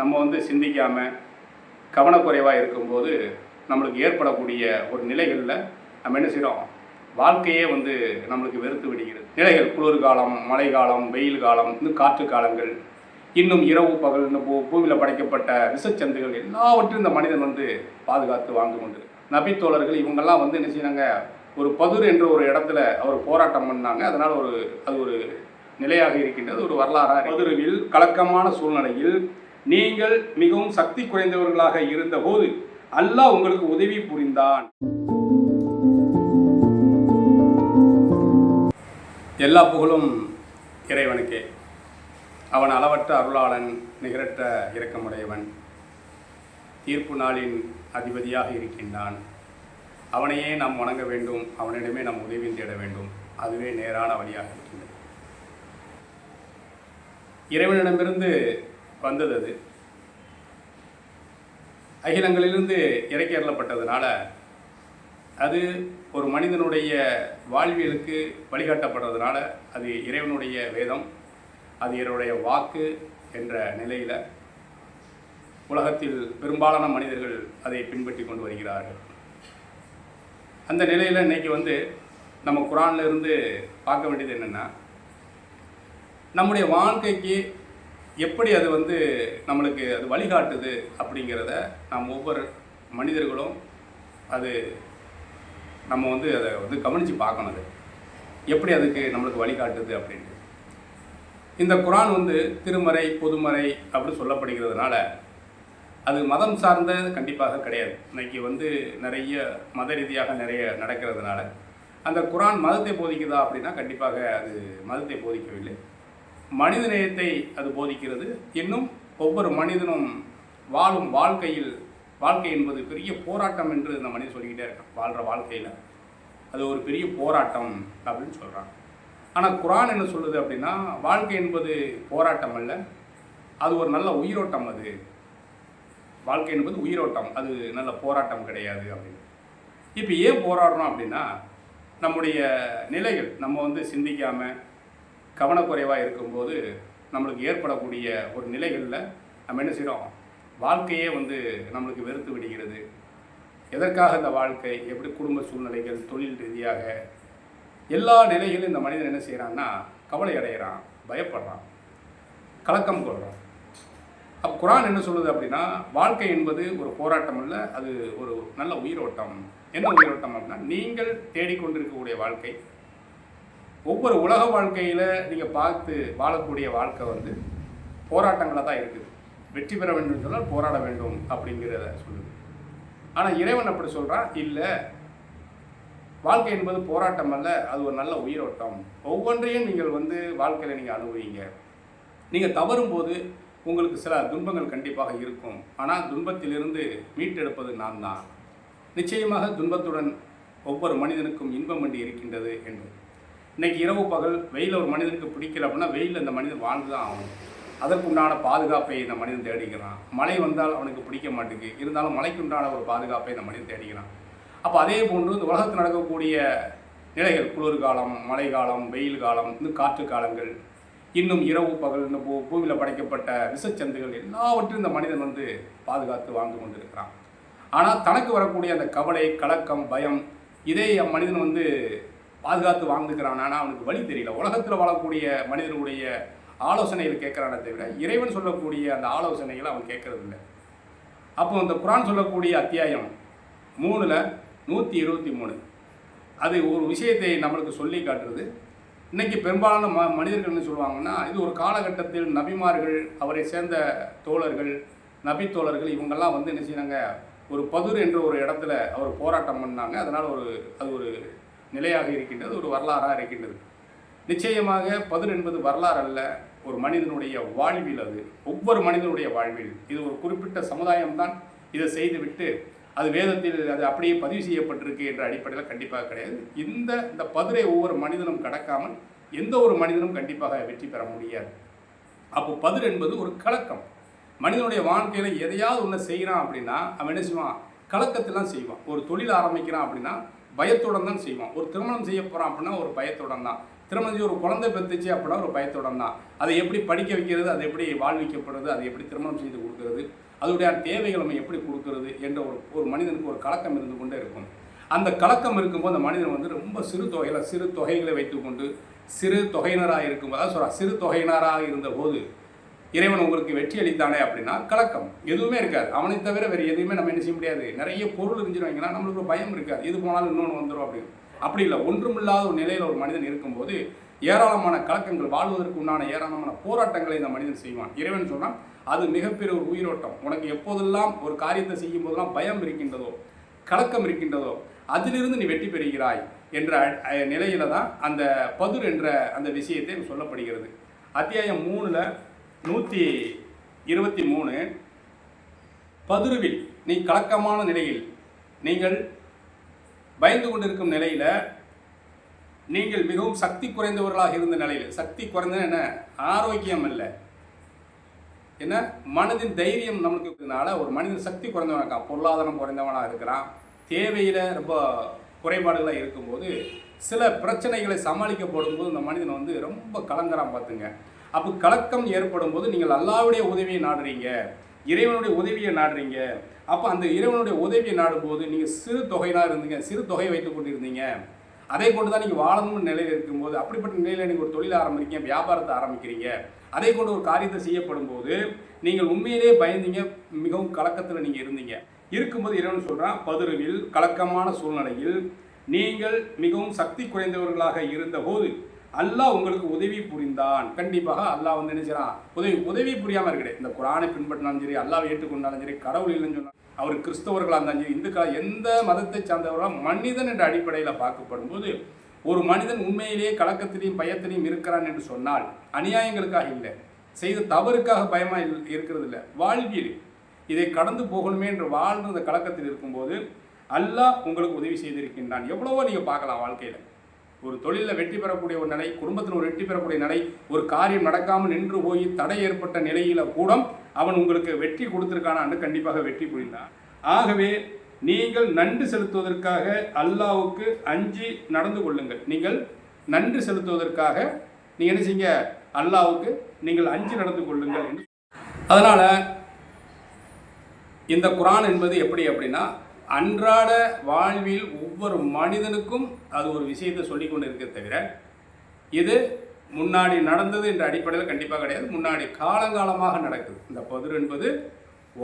நம்ம வந்து சிந்திக்காமல் கவனக்குறைவாக இருக்கும்போது நம்மளுக்கு ஏற்படக்கூடிய ஒரு நிலைகளில் நம்ம என்ன செய்கிறோம் வாழ்க்கையே வந்து நம்மளுக்கு வெறுத்து விடுகிறது. நிலைகள் குளிர்காலம் மழைக்காலம் வெயில் காலம் இன்னும் காற்று காலங்கள் இன்னும் இரவு பகல் இந்த பூ பூமியில் படைக்கப்பட்ட விஷச்சந்துகள் எல்லாவற்றையும் இந்த மனிதன் வந்து பாதுகாத்து வாழ்ந்து கொண்டு நபித்தோழர்கள் இவங்கெல்லாம் வந்து என்ன செய்யறாங்க ஒரு பதுர் என்ற ஒரு இடத்துல அவர் போராட்டம் பண்ணாங்க. அதனால் ஒரு அது ஒரு நிலையாக இருக்கின்றது ஒரு வரலாறாக பதுருவில் கலக்கமான சூழ்நிலையில் நீங்கள் மிகவும் சக்தி குறைந்தவர்களாக இருந்தபோது அல்லாஹ் உங்களுக்கு உதவி புரிந்தான். எல்லா புகழும் இறைவனுக்கே. அவன் அளவற்ற அருளாளன் நிகரற்ற இரக்கமுடையவன். தீர்ப்பு நாளின் அதிபதியாக இருக்கின்றான். அவனையே நாம் வணங்க வேண்டும் அவனிடமே நாம் உதவி தேட வேண்டும். அதுவே நேரான வழியாக இருக்கின்றது. இறைவனிடமிருந்து வந்தது. அது அகிலங்களிலிருந்து இறக்கி அருளப்பட்டதுனால அது ஒரு மனிதனுடைய வாழ்வியலுக்கு வழிகாட்டப்படுறதுனால அது இறைவனுடைய வேதம் அது இறைவனுடைய வாக்கு என்ற நிலையில் உலகத்தில் பெரும்பாலான மனிதர்கள் அதை பின்பற்றி கொண்டு வருகிறார்கள். அந்த நிலையில் இன்றைக்கி வந்து நம்ம குரான்லிருந்து பார்க்க வேண்டியது என்னென்னா நம்முடைய வாழ்க்கைக்கு எப்படி அது வந்து நம்மளுக்கு அது வழிகாட்டுது அப்படிங்கிறத நாம் ஒவ்வொரு மனிதர்களும் அது நம்ம வந்து அதை வந்து கவனித்து பார்க்கணும் அது. எப்படி அதுக்கு நம்மளுக்கு வழிகாட்டுது அப்படின்ட்டு. இந்த குரான் வந்து திருமறை பொதுமறை அப்படின்னு சொல்லப்படுகிறதுனால அது மதம் சார்ந்த கண்டிப்பாக கிடையாது. இன்னைக்கு வந்து நிறைய மத ரீதியாக நிறைய நடக்கிறதுனால அந்த குரான் மதத்தை போதிக்குதா அப்படின்னா கண்டிப்பாக அது மதத்தை போதிக்கவில்லை. மனித நேயத்தை அது போதிக்கிறது. இன்னும் ஒவ்வொரு மனிதனும் வாழும் வாழ்க்கையில் வாழ்க்கை என்பது பெரிய போராட்டம் என்று இந்த மனிதன் சொல்லிக்கிட்டே இருக்கான். வாழ்கிற வாழ்க்கையில் அது ஒரு பெரிய போராட்டம் அப்படின்னு சொல்கிறான் ஆனால் குரான் என்ன சொல்லுது அப்படின்னா வாழ்க்கை என்பது போராட்டம் அல்ல அது ஒரு நல்ல உயிரோட்டம் அது. வாழ்க்கை என்பது உயிரோட்டம் அது நல்ல போராட்டம் கிடையாது அப்படின்னு. இப்போ ஏன் போராடுறோம் அப்படின்னா நம்முடைய நிலைகள் நம்ம வந்து சிந்திக்காமல் கவனக்குறைவாக இருக்கும்போது நம்மளுக்கு ஏற்படக்கூடிய ஒரு நிலைகளில் நம்ம என்ன செய்கிறோம் வாழ்க்கையே வந்து நம்மளுக்கு வெறுத்து விடுகிறது. எதற்காக இந்த வாழ்க்கை? எப்படி குடும்ப சூழ்நிலைகள் தொழில் ரீதியாக எல்லா நிலையிலும் இந்த மனிதன் என்ன செய்கிறான்னா கவலை அடைகிறான் பயப்படுறான் கலக்கம் கொள்கிறான் அப்போ குரான் என்ன சொல்லுது அப்படின்னா வாழ்க்கை என்பது ஒரு போராட்டம் அல்ல அது ஒரு நல்ல உயிரோட்டம். என்ன உயிரோட்டம் அப்படின்னா நீங்கள் தேடிக்கொண்டிருக்கக்கூடிய வாழ்க்கை. ஒவ்வொரு உலக வாழ்க்கையில் நீங்கள் பார்த்து வாழக்கூடிய வாழ்க்கை வந்து போராட்டங்களாக தான் இருக்குது. வெற்றி பெற வேண்டும் சொன்னால் போராட வேண்டும் அப்படிங்கிறத சொல்லுது. ஆனால் இறைவன் அப்படி சொல்கிறான் இல்லை வாழ்க்கை என்பது போராட்டம் அல்ல அது ஒரு நல்ல உயிரோட்டம். ஒவ்வொன்றையும் நீங்கள் வந்து வாழ்க்கையில் நீங்கள் அனுபவிங்க. நீங்கள் தவறும்போது உங்களுக்கு சில துன்பங்கள் கண்டிப்பாக இருக்கும். ஆனால் துன்பத்திலிருந்து மீட்டெடுப்பது நான் தான். நிச்சயமாக துன்பத்துடன் ஒவ்வொரு மனிதனுக்கும் இன்பம் வண்டி இருக்கின்றது என்பது இன்றைக்கி இரவு பகல் வெயில் ஒரு மனிதனுக்கு பிடிக்கல அப்படின்னா வெயில் அந்த மனிதன் வாழ்ந்து தான் ஆகணும். அதற்குண்டான பாதுகாப்பை இந்த மனிதன் தேடிக்கிறான் மழை வந்தால் அவனுக்கு பிடிக்க மாட்டேங்குது. இருந்தாலும் மழைக்கு உண்டான ஒரு பாதுகாப்பை இந்த மனிதன் தேடிக்கிறான் அப்போ அதே போன்று இந்த உலகத்தில் நடக்கக்கூடிய நிலைகள் குளிர்காலம் மழைக்காலம் வெயில் காலம் இன்னும் காற்று காலங்கள் இன்னும் இரவு பகல் இந்த பூ பூமியில் படைக்கப்பட்ட விஷச்சந்துகள் எல்லாவற்றையும் இந்த மனிதன் வந்து பாதுகாத்து வாழ்ந்து கொண்டிருக்கிறான். ஆனால் தனக்கு வரக்கூடிய அந்த கவலை கலக்கம் பயம் இதே மனிதன் வந்து பாதுகாத்து வாழ்ந்துக்கிறான். ஆனால் அவனுக்கு வழி தெரியல. உலகத்தில் வாழக்கூடிய மனிதனுடைய ஆலோசனைகள் கேட்குறானே தவிர இறைவன் சொல்லக்கூடிய அந்த ஆலோசனைகளை அவன் கேட்கறது இல்லை. அப்போ அந்த குரான் சொல்லக்கூடிய அத்தியாயம் மூணில் நூற்றி இருபத்தி மூணு. அது ஒரு விஷயத்தை நம்மளுக்கு சொல்லி காட்டுறது. இன்றைக்கி பெரும்பாலான ம மனிதர்கள் என்ன சொல்லுவாங்கன்னா இது ஒரு காலகட்டத்தில் நபிமார்கள் அவரை சேர்ந்த தோழர்கள் நபி தோழர்கள் இவங்கெல்லாம் வந்து என்ன செய்யறாங்க ஒரு பதுர் என்ற ஒரு இடத்துல அவர் போராட்டம் பண்ணாங்க. அதனால் ஒரு அது ஒரு நிலையாக இருக்கின்றது ஒரு வரலாறாக இருக்கின்றது. நிச்சயமாக பதில் என்பது வரலாறு அல்ல ஒரு மனிதனுடைய வாழ்வில் அது. ஒவ்வொரு மனிதனுடைய வாழ்வில் இது ஒரு குறிப்பிட்ட சமுதாயம்தான். இதை செய்துவிட்டு அது வேதத்தில் அது அப்படியே பதிவு செய்யப்பட்டிருக்கு என்ற அடிப்படையில் கண்டிப்பாக கிடையாது. இந்த இந்த பதிரை ஒவ்வொரு மனிதனும் கடக்காமல் எந்த ஒரு மனிதனும் கண்டிப்பாக வெற்றி பெற முடியாது. அப்போ பதிர் என்பது ஒரு கலக்கம். மனிதனுடைய வாழ்க்கையில் எதையாவது ஒன்று செய்கிறான் அப்படின்னா அவன் என்ன செய்வான்? கலக்கத்தெல்லாம் செய்வான். ஒரு தொழில் ஆரம்பிக்கிறான் அப்படின்னா பயத்துடன் தான் செய்வோம் ஒரு திருமணம் செய்ய போகிறோம் அப்படின்னா ஒரு பயத்துடன் தான். திருமணம் செய்ய ஒரு குழந்தை பெற்றுச்சு அப்படின்னா ஒரு பயத்துடன் தான். அதை எப்படி படிக்க வைக்கிறது அதை எப்படி வாழ்விக்கப்படுறது அதை எப்படி திருமணம் செய்து கொடுக்கறது அதோடைய தேவைகளை நம்ம எப்படி கொடுக்கறது என்ற ஒரு ஒரு மனிதனுக்கு ஒரு கலக்கம் இருந்து கொண்டே இருக்கும். அந்த கலக்கம் இருக்கும்போது அந்த மனிதன் வந்து ரொம்ப சிறு தொகையில் சிறு தொகைகளை வைத்துக்கொண்டு சிறு தொகையினராக இருக்கும்போது அதாவது சொல்கிறா சிறு தொகையினராக இருந்தபோது இறைவன் உங்களுக்கு வெற்றி அளித்தானே அப்படின்னா கலக்கம். எதுவுமே இருக்காது. அவனை தவிர வேறு எதுவுமே நம்ம என்ன செய்ய முடியாது. நிறைய பொருள் இருந்துச்சு வைங்கன்னா நம்மளுக்கு ஒரு பயம் இருக்காது. எது போனாலும் இன்னொன்று வந்துடும் அப்படின்னு. அப்படி இல்லை. ஒன்றுமில்லாத ஒரு நிலையில் ஒரு மனிதன் இருக்கும்போது ஏராளமான கலக்கங்கள் வாழ்வதற்கு உண்டான ஏராளமான போராட்டங்களை இந்த மனிதன் செய்வான். இறைவன் சொன்னால் அது மிகப்பெரிய ஒரு உயிரோட்டம். உனக்கு எப்போதெல்லாம் ஒரு காரியத்தை செய்யும் போதெல்லாம் பயம் இருக்கின்றதோ கலக்கம் இருக்கின்றதோ அதிலிருந்து நீ வெற்றி பெறுகிறாய் என்ற நிலையில தான் அந்த பதுர் என்ற அந்த விஷயத்தை சொல்லப்படுகிறது. அத்தியாயம் மூணில் நூற்றி இருபத்தி மூணு. பதுருவில் நீ கலக்கமான நிலையில் நீங்கள் பயந்து கொண்டிருக்கும் நிலையில் நீங்கள் மிகவும் சக்தி குறைந்தவர்களாக இருந்த நிலையில். சக்தி குறைந்த என்ன? ஆரோக்கியம் இல்லை. என்ன? மனதின் தைரியம் நமக்கு இருக்கிறதுனால ஒரு மனிதன் சக்தி குறைந்தவனாக பொருளாதாரம் குறைந்தவனாக இருக்கிறான். தேவையில் ரொம்ப குறைபாடுகளாக இருக்கும்போது சில பிரச்சனைகளை சமாளிக்க போடும்போது இந்த மனிதன் வந்து ரொம்ப கலங்குறான் பார்த்துங்க. அப்போ கலக்கம் ஏற்படும் போது நீங்கள் அல்லாவுடைய உதவியை நாடுறீங்க இறைவனுடைய உதவியை நாடுறீங்க. அப்போ அந்த இறைவனுடைய உதவியை நாடும்போது நீங்கள் சிறு தொகையினாக இருந்தீங்க சிறு தொகையை வைத்து கொண்டு இருந்தீங்க அதை கொண்டு தான் நீங்கள் வாழணும்னு நிலையில் இருக்கும்போது அப்படிப்பட்ட நிலையில் நீங்கள் ஒரு தொழில் ஆரம்பிக்கிறீங்க வியாபாரத்தை ஆரம்பிக்கிறீங்க. அதை கொண்டு ஒரு காரியத்தை செய்யப்படும் போது நீங்கள் உண்மையிலே பயந்தீங்க மிகவும் கலக்கத்தில் நீங்கள் இருந்தீங்க. இருக்கும்போது இறைவன் சொல்கிறான் பதுருவில் கலக்கமான சூழ்நிலையில் நீங்கள் மிகவும் சக்தி குறைந்தவர்களாக இருந்தபோது அல்லாஹ் உங்களுக்கு உதவி புரிந்தான். கண்டிப்பாக அல்லாஹ் வந்து என்ன உதவி உதவி புரியாமல் இருக்கிறது இந்த குரானை பின்பற்றினாலும் சரி அல்லாஹ் ஏற்றுக்கொண்டாலும் சரி கடவுள் இல்லைன்னு சொன்னால் அவர் கிறிஸ்தவர்களாக இருந்தாலும் சரி இந்துக்கள் எந்த மதத்தை சார்ந்தவர்களாக மனிதன் என்ற அடிப்படையில் பார்க்கப்படும் போது ஒரு மனிதன் உண்மையிலேயே கலக்கத்திலையும் பயத்திலையும் இருக்கிறான் என்று சொன்னால் அநியாயங்களுக்காக இல்லை. செய்த தவறுக்காக பயமாக இருக்கிறது இல்லை. வாழ்வியல். இதை கடந்து போகணுமே என்று வாழ்ந்த அந்த கலக்கத்தில் இருக்கும்போது அல்லாஹ் உங்களுக்கு உதவி செய்திருக்கின்றான். எவ்வளவோ நீங்கள் பார்க்கலாம் வாழ்க்கையில். ஒரு தொழிலில் வெற்றி பெறக்கூடிய ஒரு நிலை குடும்பத்தில் ஒரு வெற்றி பெறக்கூடிய நிலை ஒரு காரியம் நடக்காமல் நின்று போய் தடை ஏற்பட்ட நிலையில கூட அவன் உங்களுக்கு வெற்றி கொடுத்துருக்கானான்னு கண்டிப்பாக வெற்றி புரிந்தான். ஆகவே நீங்கள் நன்றி செலுத்துவதற்காக அல்லாவுக்கு அஞ்சு நடந்து கொள்ளுங்கள். நீங்கள் நன்றி செலுத்துவதற்காக நீங்கள் என்ன செய்யுங்க? அல்லாவுக்கு நீங்கள் அஞ்சு நடந்து கொள்ளுங்கள் என்று. அதனால் இந்த குரான் என்பது எப்படி அப்படின்னா அன்றாட வாழ்வில் ஒவ்வொரு மனிதனுக்கும் அது ஒரு விஷயத்தை சொல்லி கொண்டு இருக்க தவிர இது முன்னாடி நடந்தது என்ற அடிப்படையில் கண்டிப்பாக கிடையாது. முன்னாடி காலங்காலமாக நடக்குது. இந்த பதிர் என்பது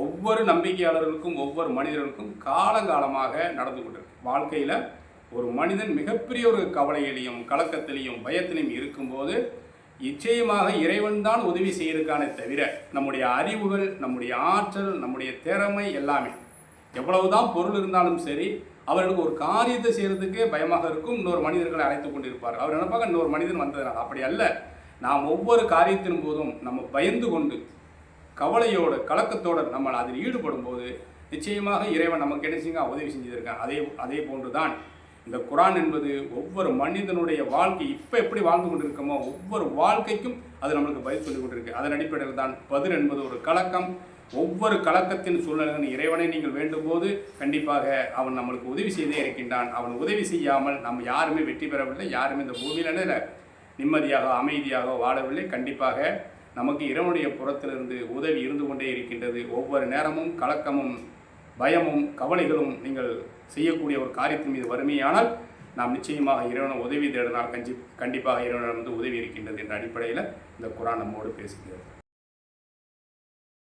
ஒவ்வொரு நம்பிக்கையாளர்களுக்கும் ஒவ்வொரு மனிதர்களுக்கும் காலங்காலமாக நடந்து கொண்டிருக்கு. வாழ்க்கையில் ஒரு மனிதன் மிகப்பெரிய ஒரு கவலையிலையும் கலக்கத்திலையும் பயத்திலையும் இருக்கும்போது நிச்சயமாக இறைவன் தான் உதவி செய்யிருக்கானே தவிர நம்முடைய அறிவுகள் நம்முடைய ஆற்றல் நம்முடைய திறமை எல்லாமே எவ்வளவுதான் பொருள் இருந்தாலும் சரி அவர்களுக்கு ஒரு காரியத்தை செய்கிறதுக்கே பயமாக இருக்கும். இன்னொரு மனிதர்களை அழைத்து கொண்டிருப்பார் அவர் நினைப்பாங்க இன்னொரு மனிதன் வந்ததுனால். அப்படி அல்ல. நாம் ஒவ்வொரு காரியத்தின் போதும் நம்ம பயந்து கொண்டு கவலையோடு கலக்கத்தோடு நம்ம அதில் ஈடுபடும் போது நிச்சயமாக இறைவன் நமக்கு என்ன செய்யுங்க உதவி செஞ்சுருக்கேன். அதே அதே போன்று தான் இந்த குரான் என்பது ஒவ்வொரு மனிதனுடைய வாழ்க்கை இப்போ எப்படி வாழ்ந்து கொண்டிருக்கோமோ ஒவ்வொரு வாழ்க்கைக்கும் அது நம்மளுக்கு பதில் சொல்லிக் கொண்டிருக்கு. அதன் அடிப்படையில் தான் பதில் என்பது ஒரு கலக்கம். ஒவ்வொரு கலக்கத்தின் சூழ்நிலையின் இறைவனை நீங்கள் வேண்டும்போது கண்டிப்பாக அவன் நம்மளுக்கு உதவி செய்தே இருக்கின்றான். அவன் உதவி செய்யாமல் நம்ம யாருமே வெற்றி பெறவில்லை யாருமே இந்த பூமியில நிம்மதியாக அமைதியாக வாழவில்லை. கண்டிப்பாக நமக்கு இறைவனுடைய புறத்திலிருந்து உதவி இருந்து கொண்டே இருக்கின்றது. ஒவ்வொரு நேரமும் கலக்கமும் பயமும் கவலைகளும் நீங்கள் செய்யக்கூடிய ஒரு காரியத்தின் மீது வறுமையானால் நாம் நிச்சயமாக இறைவனை உதவி தேடினால் கஞ்சி கண்டிப்பாக இறைவனிடம் வந்து உதவி இருக்கின்றது என்ற அடிப்படையில் இந்த குரான் நம்மோடு பேசுகிறது.